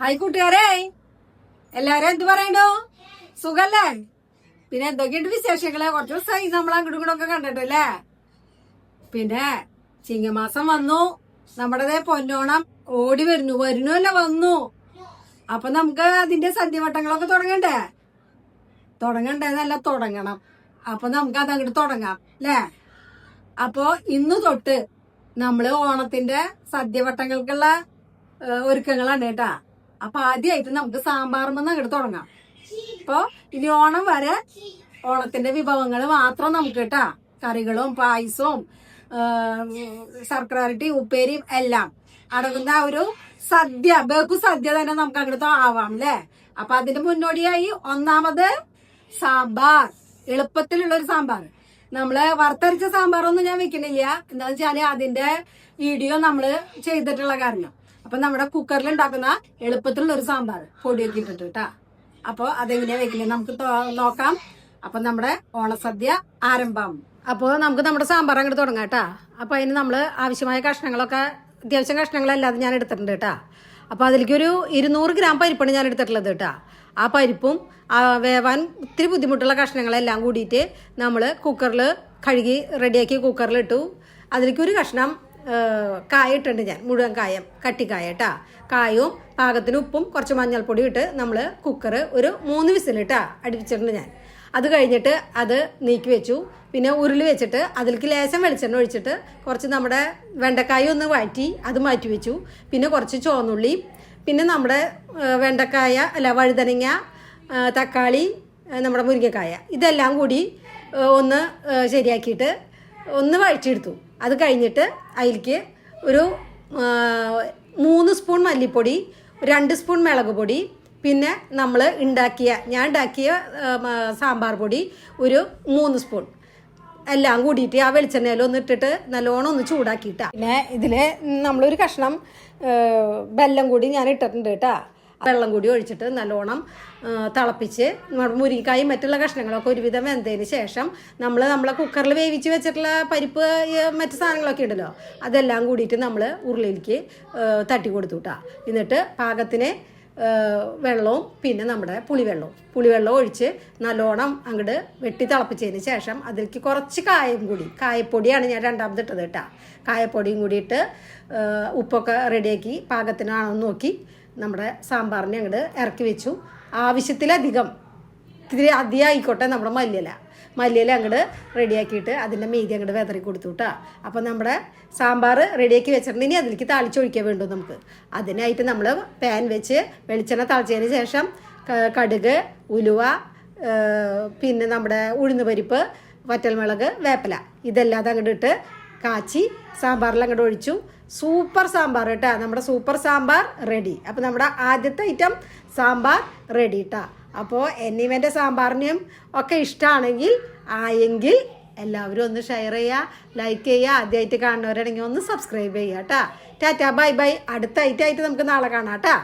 Hi കൂട്ടുകാരെ. എല്ലാരും എന്ത് പറയണ്ടോ? സുഖല്ലേ? പിന്നെ എന്തൊക്കെയുണ്ട് വിശേഷങ്ങൾ? കുറച്ച് ദിവസമായി നമ്മൾ അങ്ങോട്ടും ഇങ്ങോട്ടും ഒക്കെ കണ്ടിട്ടല്ലേ പിന്നെ ചിങ്ങമാസം വന്നു. നമ്മുടെ പൊന്നോണം ഓടി വരുന്നു. വരുന്നല്ല വന്നു? അപ്പൊ നമുക്ക് അതിന്റെ സന്ധ്യവട്ടങ്ങളൊക്കെ തുടങ്ങണ്ടേ? തുടങ്ങണ്ടേ എന്നല്ല തുടങ്ങണം. അപ്പൊ നമുക്ക് അത് അങ്ങോട്ട് തുടങ്ങാം അല്ലേ? അപ്പോ ഇന്ന് തൊട്ട് നമ്മൾ ഓണത്തിന്റെ സദ്യവട്ടങ്ങൾക്കുള്ള ഒരുക്കങ്ങളാണ് കേട്ടാ. അപ്പൊ ആദ്യമായിട്ട് നമുക്ക് സാമ്പാറുമെന്ന് അങ്ങോട്ട് തുടങ്ങാം. അപ്പൊ ഇനി ഓണം വരെ ഓണത്തിന്റെ വിഭവങ്ങൾ മാത്രം നമുക്ക് കേട്ടാ കറികളും പായസവും ശർക്കരട്ടി ഉപ്പേരിയും എല്ലാം. അടങ്ങുന്ന ഒരു സദ്യ ബേക്കു സദ്യ തന്നെ നമുക്ക് അങ്ങോട്ട് ആവാം അല്ലേ അപ്പൊ അതിന്റെ മുന്നോടിയായി ഒന്നാമത് സാമ്പാർ. എളുപ്പത്തിലുള്ള ഒരു സാമ്പാർ. നമ്മൾ വറുത്തരച്ച സാമ്പാറൊന്നും ഞാൻ വെക്കണില്ല എന്താണെന്ന് വെച്ചാൽ അതിന്റെ വീഡിയോ നമ്മൾ ചെയ്തിട്ടുള്ള കാരണം. അപ്പൊ നമ്മുടെ കുക്കറിൽ ഉണ്ടാക്കുന്ന എളുപ്പത്തിലുള്ള ഒരു സാമ്പാർ പൊടിയൊക്കെ ഇട്ടിട്ട് കേട്ടാ അപ്പൊ അതെങ്ങനെയാ വെക്കില്ല നമുക്ക് നോക്കാം. അപ്പൊ നമ്മുടെ ഓണസദ്യ ആരംഭം. അപ്പോൾ നമുക്ക് നമ്മുടെ സാമ്പാർ അങ്ങോട്ട് തുടങ്ങാം കേട്ടാ അപ്പൊ അതിന് നമ്മൾ ആവശ്യമായ കഷ്ണങ്ങളൊക്കെ അത്യാവശ്യം കഷ്ണങ്ങളല്ലാതെ ഞാൻ എടുത്തിട്ടുണ്ട് കേട്ടാ അപ്പോൾ അതിലേക്ക് ഒരു ഇരുന്നൂറ് ഗ്രാം പരിപ്പാണ് ഞാൻ എടുത്തിട്ടുള്ളത് കേട്ടാ ആ പരിപ്പും വേവാൻ ഇത്തിരി ബുദ്ധിമുട്ടുള്ള കഷ്ണങ്ങളെല്ലാം കൂടിയിട്ട് നമ്മൾ കുക്കറിൽ കഴുകി റെഡിയാക്കി കുക്കറിൽ ഇട്ടു. അതിലേക്ക് ഒരു കഷ്ണം ആ, കായ ഇട്ടിട്ടുണ്ട് ഞാൻ. മുഴുവൻ കായം കട്ടിക്കായ കേട്ടാ. കായവും പാകത്തിന് ഉപ്പും കുറച്ച് മഞ്ഞൾപ്പൊടി ഇട്ട് നമ്മൾ കുക്കർ ഒരു മൂന്ന് വിസിലിട്ടാ അടുപ്പിച്ചിട്ടുണ്ട് ഞാൻ. അത് കഴിഞ്ഞിട്ട് അത് നീക്കി വെച്ചു. പിന്നെ ഉരുളി വെച്ചിട്ട് അതിലേക്ക് ലേശം വെളിച്ചെണ്ണ ഒഴിച്ചിട്ട് കുറച്ച് നമ്മുടെ വെണ്ടക്കായ ഒന്ന് വാറ്റി അത് മാറ്റി വെച്ചു. പിന്നെ കുറച്ച് ചുവന്നുള്ളി പിന്നെ നമ്മുടെ വെണ്ടക്കായ അല്ല വഴുതനങ്ങ തക്കാളി നമ്മുടെ മുരിങ്ങക്കായ. ഇതെല്ലാം കൂടി ഒന്ന് ശരിയാക്കിയിട്ട് ഒന്ന് വഴറ്റിയെടുത്തു. അത് കഴിഞ്ഞിട്ട് അതിലേക്ക് ഒരു മൂന്ന് സ്പൂൺ മല്ലിപ്പൊടി രണ്ട് സ്പൂൺ മുളക് പൊടി പിന്നെ നമ്മൾ ഉണ്ടാക്കിയ ഞാൻ ഉണ്ടാക്കിയ സാമ്പാർ പൊടി ഒരു മൂന്ന് സ്പൂൺ. എല്ലാം കൂടിയിട്ട് ആ വെളിച്ചെണ്ണയിൽ ഒന്ന് ഇട്ടിട്ട് നല്ലോണം ഒന്ന് ചൂടാക്കിയിട്ടാണ് പിന്നെ ഇതിൽ നമ്മളൊരു കഷ്ണം ബെല്ലം കൂടി ഞാൻ ഇട്ടിട്ടുണ്ട് കേട്ടാ. വെള്ളം കൂടി ഒഴിച്ചിട്ട് നല്ലോണം തിളപ്പിച്ച് മുരിങ്ങക്കായും മറ്റുള്ള കഷ്ണങ്ങളൊക്കെ ഒരുവിധം വെന്തതിന് ശേഷം നമ്മൾ നമ്മളെ കുക്കറിൽ വേവിച്ച് വെച്ചിട്ടുള്ള പരിപ്പ് മറ്റു സാധനങ്ങളൊക്കെ ഉണ്ടല്ലോ അതെല്ലാം കൂടിയിട്ട് നമ്മൾ ഉരുളിയിലേക്ക് തട്ടി കൊടുത്തു കിട്ടുക എന്നിട്ട് പാകത്തിന് വെള്ളവും പിന്നെ നമ്മുടെ പുളിവെള്ളവും. പുളിവെള്ളം ഒഴിച്ച് നല്ലോണം അങ്ങോട്ട് വെട്ടി തിളപ്പിച്ചതിന് ശേഷം അതിലേക്ക് കുറച്ച് കായം കൂടി കായപ്പൊടിയാണ് ഞാൻ രണ്ടാമത് ഇട്ടത് കേട്ടോ കായപ്പൊടിയും കൂടി ഇട്ട് ഉപ്പൊക്കെ റെഡിയാക്കി പാകത്തിനാണോ നോക്കി നമ്മുടെ സാമ്പാറിനെ അങ്ങോട്ട് ഇറക്കി വെച്ചു. ആവശ്യത്തിലധികം ഇത്തിരി അധികമായിക്കോട്ടെ നമ്മുടെ മല്ലിയില. മല്ലിയില അങ്ങോട്ട് റെഡിയാക്കിയിട്ട് അതിന്റെ മീതി അങ്ങോട്ട് വെതറി കൊടുത്തു കേട്ടോ അപ്പം നമ്മുടെ സാമ്പാർ റെഡിയാക്കി വെച്ചിട്ടുണ്ട്. ഇനി അതിലേക്ക് താളിച്ചൊഴിക്കാൻ വേണ്ടു നമുക്ക്. അതിനായിട്ട് നമ്മൾ പാൻ വെച്ച് വെളിച്ചെണ്ണ തളിച്ചതിന് ശേഷം കടുക് ഉലുവ പിന്നെ നമ്മുടെ ഉഴുന്ന് പരിപ്പ് വറ്റൽമുളക് വേപ്പില. ഇതെല്ലാം അങ്ങോട്ട് ഇട്ട് കാച്ചി സാമ്പാറിൽ അങ്ങോട്ട് ഒഴിച്ചു. സൂപ്പർ സാമ്പാർ കേട്ടോ. നമ്മുടെ സൂപ്പർ സാമ്പാർ റെഡി. അപ്പോൾ നമ്മുടെ ആദ്യത്തെ ഐറ്റം സാമ്പാർ റെഡി കേട്ടോ അപ്പോൾ എന്നിവന്റെ സാമ്പാറിനെയും ഒക്കെ ഇഷ്ടമാണെങ്കിൽ ആയെങ്കിൽ എല്ലാവരും ഒന്ന് ഷെയർ ചെയ്യുക ലൈക്ക് ചെയ്യുക ആദ്യമായിട്ട് കാണുന്നവരാണെങ്കിൽ ഒന്ന് സബ്സ്ക്രൈബ് ചെയ്യുക കേട്ടോ ടാറ്റാ ബൈ ബൈ അടുത്ത ഐറ്റമായിട്ട് നമുക്ക് നാളെ കാണാം കേട്ടോ